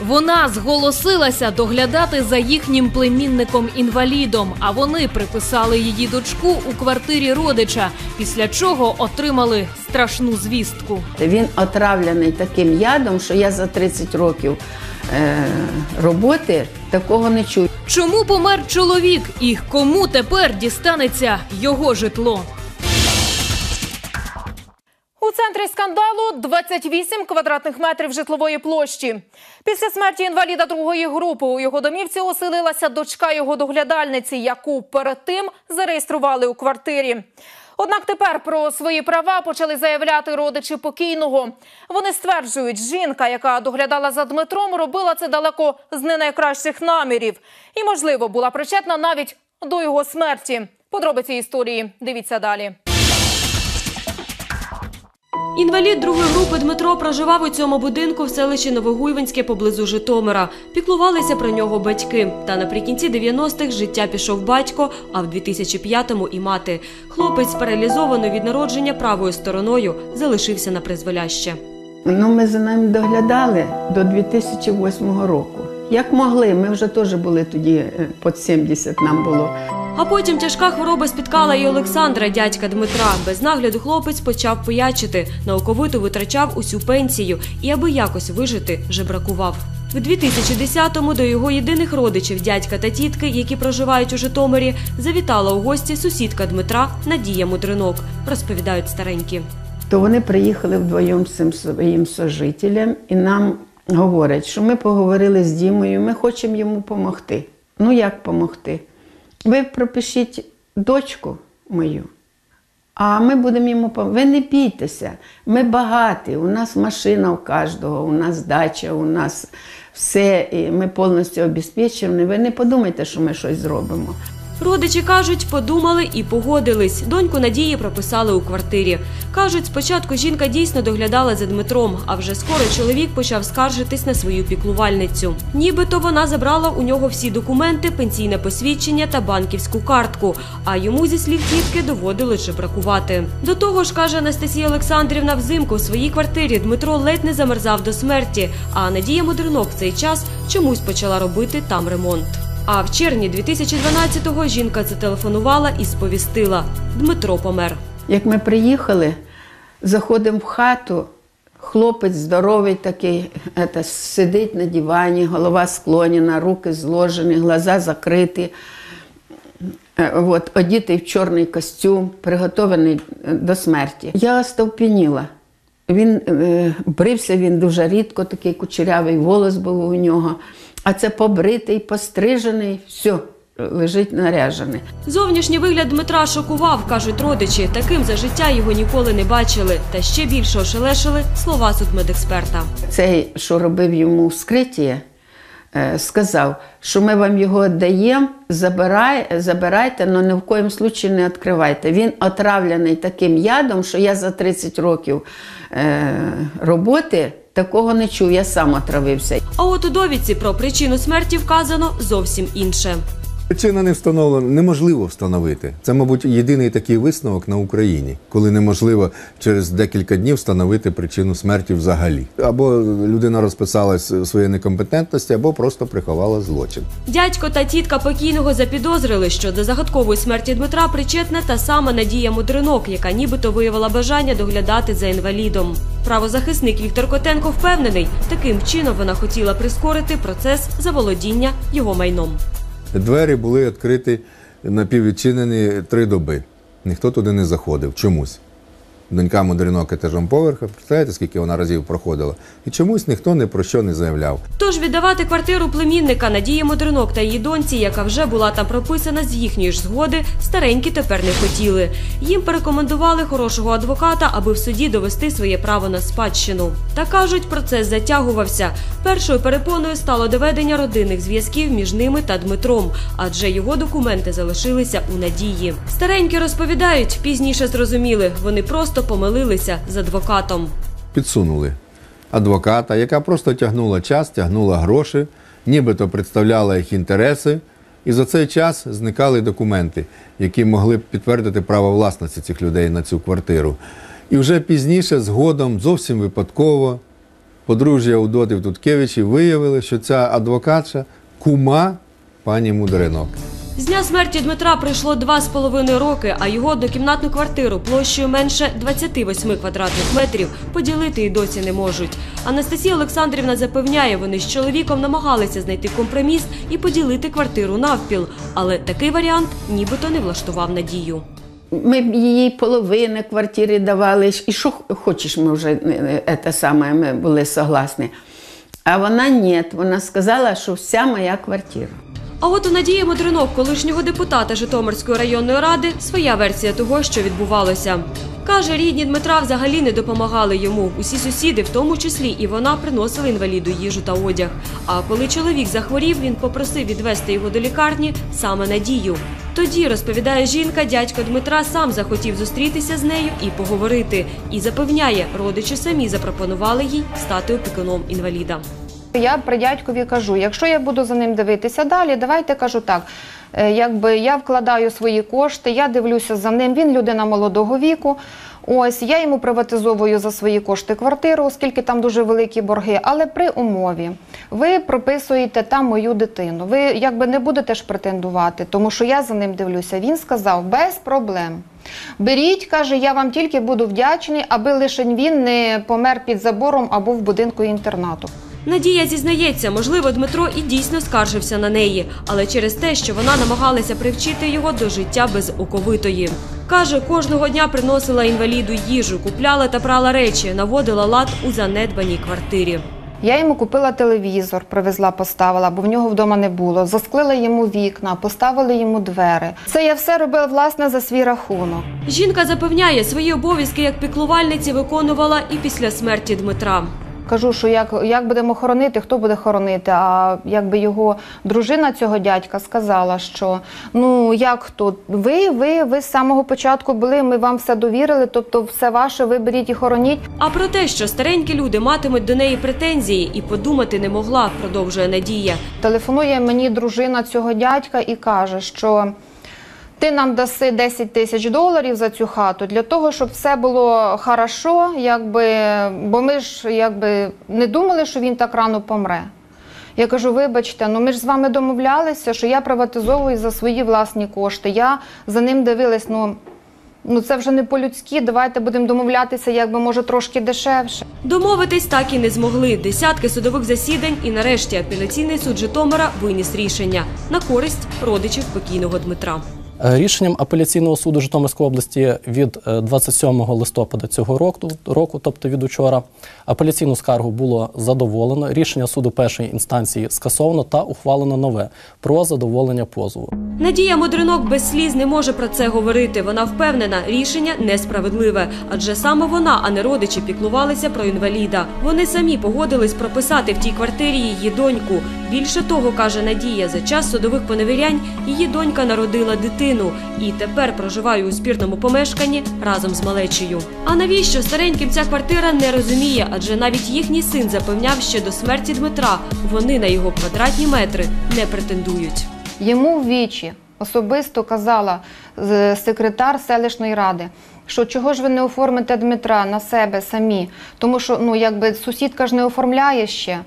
Вона зголосилася доглядати за їхнім племінником-інвалідом, а вони приписали її дочку у квартирі родича, після чого отримали страшну звістку. Він отравлений таким ядом, що я за 30 років е, роботи такого не чую. Чому помер чоловік і кому тепер дістанеться його житло? Центрі скандалу 28 квадратних метрів житлової площі. Після смерті інваліда другої групи у його домівці оселилася дочка його доглядальниці, яку перед тим зареєстрували у квартирі. Однак тепер про свої права почали заявляти родичі покійного. Вони стверджують, жінка, яка доглядала за Дмитром, робила це далеко з не найкращих намірів і, можливо, була причетна навіть до його смерті. Подробиці історії дивіться далі. Інвалід другої групи Дмитро проживав у цьому будинку в селищі Новогуйвинське поблизу Житомира. Піклувалися про нього батьки. Та наприкінці 90-х життя пішов батько, а в 2005-му і мати. Хлопець, паралізований від народження правою стороною, залишився на призволяще. Ну, ми за ним доглядали до 2008 року. Як могли, ми вже теж були тоді е, під 70 нам було. А потім тяжка хвороба спіткала і Олександра, дядька Дмитра. Без нагляду хлопець почав пиячити, науковито витрачав усю пенсію і, аби якось вижити, жебракував. В 2010-му до його єдиних родичів, дядька та тітки, які проживають у Житомирі, завітала у гості сусідка Дмитра Надія Мудринок, розповідають старенькі. То вони приїхали вдвоєм з своїм сожителем і нам говорять, що ми поговорили з Дімою, ми хочемо йому допомогти. Ну як допомогти? Ви пропишіть дочку мою, а ми будемо йому допомагати. Ви не бійтеся, ми багаті, у нас машина у кожного, у нас дача, у нас все, і ми повністю обезпечені. Ви не подумайте, що ми щось зробимо. Родичі кажуть, подумали і погодились. Доньку Надії прописали у квартирі. Кажуть, спочатку жінка дійсно доглядала за Дмитром, а вже скоро чоловік почав скаржитись на свою піклувальницю. Нібито вона забрала у нього всі документи, пенсійне посвідчення та банківську картку. А йому зі слів тітки доводилось жебракувати. До того ж, каже Анастасія Олександрівна, взимку в своїй квартирі Дмитро ледь не замерзав до смерті. А Надія Мудринок в цей час чомусь почала робити там ремонт. А в червні 2012-го жінка зателефонувала і сповістила – Дмитро помер. Як ми приїхали, заходимо в хату, хлопець здоровий такий, ета, сидить на дивані, голова склонена, руки зложені, глаза закриті. Е, От, одітий в чорний костюм, приготований е, до смерті. Я остовпініла. Він е, брився він дуже рідко, такий кучерявий волос був у нього. А це побритий, пострижений, все, лежить наряжений. Зовнішній вигляд Дмитра шокував, кажуть родичі. Таким за життя його ніколи не бачили. Та ще більше ошелешили слова судмедексперта. Цей, що робив йому вскриття, е, сказав, що ми вам його даємо, забирай, забирайте, але ні в коїм случаї не відкривайте. Він отравлений таким ядом, що я за 30 років е, роботи такого не чув, я сам отравився. А от у довідці про причину смерті вказано зовсім інше. Причина не встановлена, неможливо встановити. Це, мабуть, єдиний такий висновок на Україні, коли неможливо через декілька днів встановити причину смерті взагалі. Або людина розписалась в своїй некомпетентності, або просто приховала злочин. Дядько та тітка покійного запідозрили, що до загадкової смерті Дмитра причетна та сама Надія Мудринок, яка нібито виявила бажання доглядати за інвалідом. Правозахисник Віктор Котенко впевнений, таким чином вона хотіла прискорити процес заволодіння його майном. Двері були відкриті напіввідчинені три доби. Ніхто туди не заходив чомусь. Донька Мудринок етажом поверха, представляєте, скільки вона разів проходила? І чомусь ніхто ні про що не заявляв. Тож віддавати квартиру племінника Надії Мудринок та її доньці, яка вже була там прописана з їхньої ж згоди, старенькі тепер не хотіли. Їм порекомендували хорошого адвоката, аби в суді довести своє право на спадщину. Та кажуть, процес затягувався. Першою перепоною стало доведення родинних зв'язків між ними та Дмитром, адже його документи залишилися у надії. Старенькі розповідають, пізніше зрозуміли, вони просто помилилися з адвокатом. Підсунули адвоката, яка просто тягнула час, тягнула гроші, нібито представляла їх інтереси. І за цей час зникали документи, які могли б підтвердити право власності цих людей на цю квартиру. І вже пізніше, згодом, зовсім випадково, подружжя Удотів Туткевичів виявили, що ця адвокатша кума пані Мудринок. З дня смерті Дмитра пройшло два з половиною роки, а його однокімнатну квартиру площею менше 28 квадратних метрів поділити і досі не можуть. Анастасія Олександрівна запевняє, вони з чоловіком намагалися знайти компроміс і поділити квартиру навпіл, але такий варіант нібито не влаштував надію. Ми б їй половини квартири давали, і що хочеш, ми вже е, е, те саме, ми були согласні. А вона ні, вона сказала, що вся моя квартира. А от у Надії Модринок, колишнього депутата Житомирської районної ради, своя версія того, що відбувалося. Каже, рідні Дмитра взагалі не допомагали йому. Усі сусіди, в тому числі і вона, приносили інваліду їжу та одяг. А коли чоловік захворів, він попросив відвести його до лікарні саме Надію. Тоді, розповідає жінка, дядько Дмитра сам захотів зустрітися з нею і поговорити. І запевняє, родичі самі запропонували їй стати опікуном інваліда. Я при дядькові кажу, якщо я буду за ним дивитися далі, давайте кажу так. е, Якби я вкладаю свої кошти, я дивлюся за ним. Він людина молодого віку. Ось я йому приватизовую за свої кошти квартиру, оскільки там дуже великі борги. Але при умові ви прописуєте там мою дитину. Ви якби не будете ж претендувати, тому що я за ним дивлюся. Він сказав без проблем. Беріть, каже, я вам тільки буду вдячний, аби лише він не помер під забором або в будинку інтернату. Надія зізнається, можливо, Дмитро і дійсно скаржився на неї, але через те, що вона намагалася привчити його до життя без оковитої. Каже, кожного дня приносила інваліду їжу, купляла та прала речі, наводила лад у занедбаній квартирі. Я йому купила телевізор, привезла, поставила, бо в нього вдома не було. Засклила йому вікна, поставили йому двері. Це я все робила власне за свій рахунок. Жінка запевняє, свої обов'язки як піклувальниці виконувала і після смерті Дмитра. Кажу, що як, як будемо хоронити, хто буде хоронити. А якби його дружина цього дядька сказала, що ну як хто, ви, ви, ви з самого початку були, ми вам все довірили, тобто все ваше, ви беріть і хороніть. А про те, що старенькі люди матимуть до неї претензії, і подумати не могла, продовжує Надія. Телефонує мені дружина цього дядька і каже, що ти нам даси 10 тисяч доларів за цю хату для того, щоб все було хорошо, якби, бо ми ж якби не думали, що він так рано помре. Я кажу, вибачте, ну ми ж з вами домовлялися, що я приватизовую за свої власні кошти. Я за ним дивилась, ну, ну це вже не по-людськи, давайте будемо домовлятися, якби може трошки дешевше. Домовитись так і не змогли. Десятки судових засідань, і нарешті апеляційний суд Житомира виніс рішення на користь родичів покійного Дмитра. Е, Рішенням апеляційного суду Житомирської області від е, 27 листопада цього року, року, тобто від учора, апеляційну скаргу було задоволено. Рішення суду першої інстанції скасовано та ухвалено нове про задоволення позову. Надія Модринок без сліз не може про це говорити. Вона впевнена, рішення несправедливе, адже саме вона, а не родичі, піклувалися про інваліда. Вони самі погодились прописати в тій квартирі її доньку. Більше того, каже Надія, за час судових поневірянь її донька народила дитину і тепер проживає у спірному помешканні разом з малечею. А навіщо стареньким ця квартира не розуміє? Адже навіть їхній син запевняв ще до смерті Дмитра. Вони на його квадратні метри не претендують. Йому в вічі особисто казала е, секретар селищної ради, що чого ж ви не оформите Дмитра на себе самі, тому що ну якби сусідка ж не оформляє ще.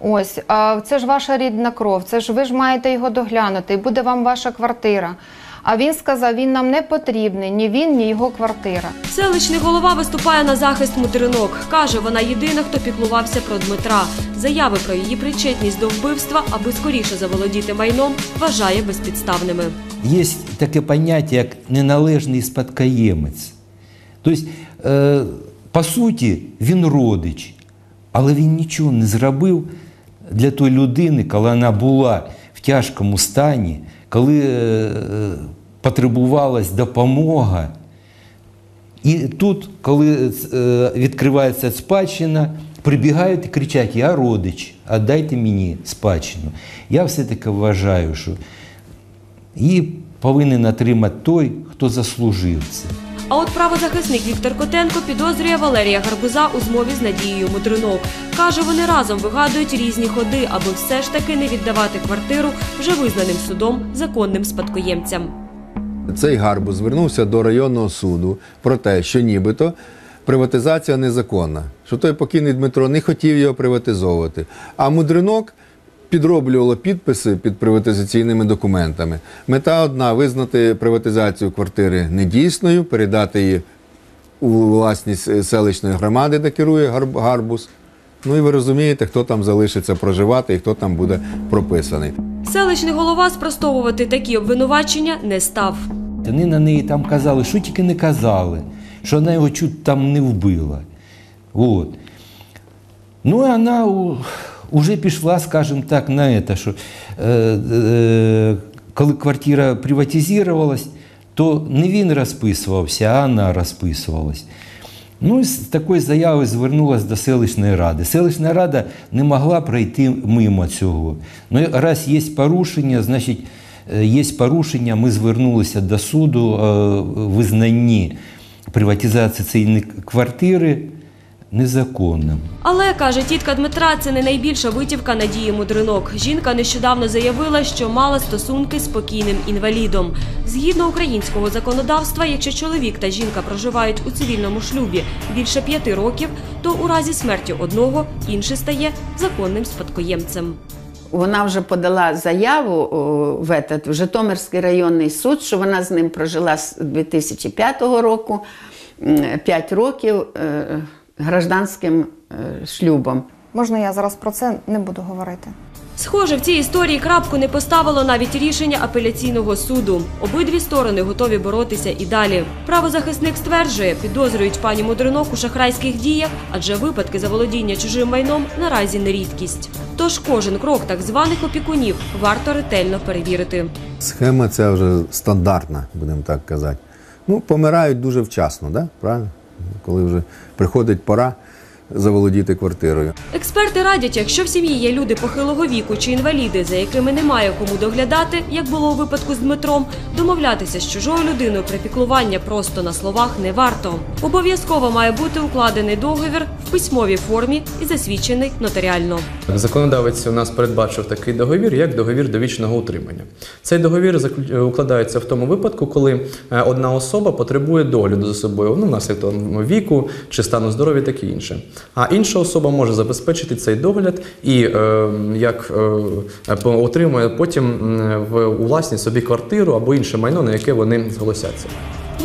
Ось, а це ж ваша рідна кров, це ж ви ж маєте його доглянути, і буде вам ваша квартира. А він сказав, він нам не потрібний, ні він, ні його квартира. Селищний голова виступає на захист Мудринок. Каже, вона єдина, хто піклувався про Дмитра. Заяви про її причетність до вбивства, аби скоріше заволодіти майном, вважає безпідставними. Є таке поняття, як неналежний спадкоємець. Тобто, е, по суті, він родич, але він нічого не зробив для тої людини, коли вона була в тяжкому стані, коли е, потребувалась допомога. І тут, коли е, відкривається спадщина, прибігають і кричать: Я родич, а дайте мені спадщину. Я все-таки вважаю, що її повинен отримати той, хто заслужив це. А от правозахисник Віктор Котенко підозрює Валерія Гарбуза у змові з Надією Мудринок. Каже, вони разом вигадують різні ходи, аби все ж таки не віддавати квартиру вже визнаним судом законним спадкоємцям. Цей гарбуз звернувся до районного суду про те, що нібито приватизація незаконна, що той покійний Дмитро не хотів його приватизовувати. А мудринок підроблювало підписи під приватизаційними документами. Мета одна визнати приватизацію квартири недійсною, передати її у власність е, селищної громади, де керує Гарбус. Ну і ви розумієте, хто там залишиться проживати і хто там буде прописаний. Селищний голова спростовувати такі обвинувачення не став. Вони на неї там казали, що тільки не казали, що вона його чуть там не вбила. От. Ну, і вона у- уже пішла, скажімо так, на це, що е, е, коли квартира приватизувалась, то не він розписувався, а вона розписувалась. Ну, з такою заявою звернулася до селищної ради. Селищна рада не могла пройти мимо цього. Ну, раз є порушення, значить, е, є порушення, ми звернулися до суду е, в визнанні приватизації цієї квартири незаконним. Але каже тітка Дмитра, це не найбільша витівка Надії Мудринок. Жінка нещодавно заявила, що мала стосунки з покійним інвалідом. Згідно українського законодавства, якщо чоловік та жінка проживають у цивільному шлюбі більше п'яти років, то у разі смерті одного інший стає законним спадкоємцем. Вона вже подала заяву в, этот, в Житомирський районний суд, що вона з ним прожила з 2005 року 5 років е, гражданським е, шлюбом. Можна я зараз про це не буду говорити? Схоже, в цій історії крапку не поставило навіть рішення апеляційного суду. Обидві сторони готові боротися і далі. Правозахисник стверджує, підозрюють пані Мудринок у шахрайських діях, адже випадки заволодіння чужим майном наразі не рідкість. Тож кожен крок так званих опікунів варто ретельно перевірити. Схема ця вже стандартна, будемо так казати. Ну, помирають дуже вчасно, да? правильно? Коли вже приходить пора заволодіти квартирою. Експерти радять, якщо в сім'ї є люди похилого віку чи інваліди, за якими немає кому доглядати, як було у випадку з Дмитром, домовлятися з чужою людиною про піклування просто на словах не варто. Обов'язково має бути укладений договір в письмовій формі і засвідчений нотаріально. Законодавець у нас передбачив такий договір, як договір довічного утримання. Цей договір е, укладається в тому випадку, коли е, одна особа потребує догляду за собою, ну, внаслідок віку чи стану здоров'я, таке інше. А інша особа може забезпечити цей догляд і е, як е, отримує потім в у власність собі квартиру або інше майно, на яке вони зголосяться.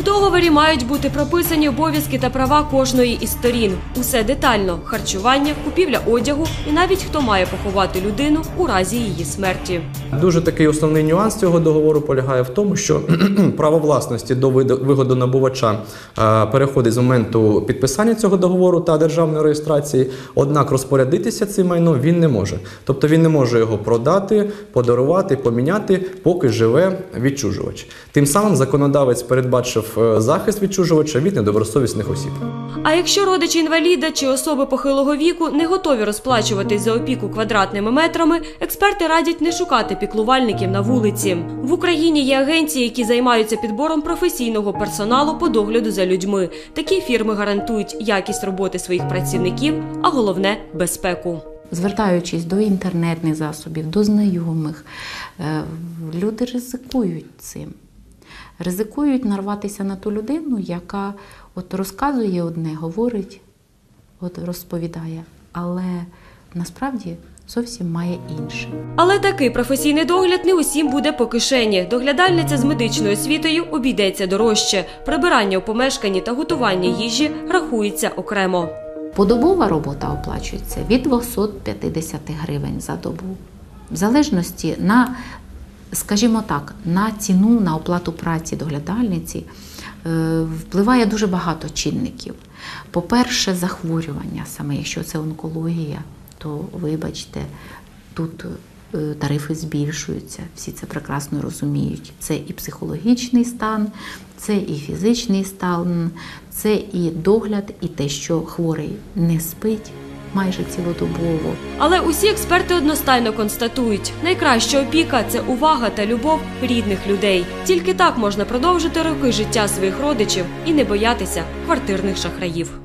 У договорі мають бути прописані обов'язки та права кожної із сторін. Усе детально: харчування, купівля одягу і навіть хто має поховати людину у разі її смерті. Дуже такий основний нюанс цього договору полягає в тому, що право власності до вигодонабувача е, переходить з моменту підписання цього договору та державної реєстрації. Однак розпорядитися цим майном він не може. Тобто він не може його продати, подарувати, поміняти, поки живе відчужувач. Тим самим законодавець передбачив е, захист відчужувача від недобросовісних осіб. А якщо родичі інваліда чи особи похилого віку не готові розплачуватись за опіку квадратними метрами, експерти радять не шукати піклувальників на вулиці. В Україні є агенції, які займаються підбором професійного персоналу по догляду за людьми. Такі фірми гарантують якість роботи своїх працівників, а головне безпеку. звертаючись до інтернетних засобів, до знайомих, е, люди ризикують цим. Ризикують нарватися на ту людину, яка от розказує одне, говорить, от розповідає, але насправді зовсім має інше. Але такий професійний догляд не усім буде по кишені. Доглядальниця з медичною освітою обійдеться дорожче. Прибирання у помешканні та готування їжі рахується окремо. Подобова робота оплачується від 250 гривень за добу. В залежності на, скажімо так, на ціну на оплату праці доглядальниці е, впливає дуже багато чинників. По-перше, захворювання, саме якщо це онкологія, то вибачте, тут е, тарифи збільшуються, всі це прекрасно розуміють. Це і психологічний стан, це і фізичний стан, це і догляд, і те, що хворий не спить майже цілодобово. Але усі експерти одностайно констатують: найкраща опіка це увага та любов рідних людей. Тільки так можна продовжити роки життя своїх родичів і не боятися квартирних шахраїв.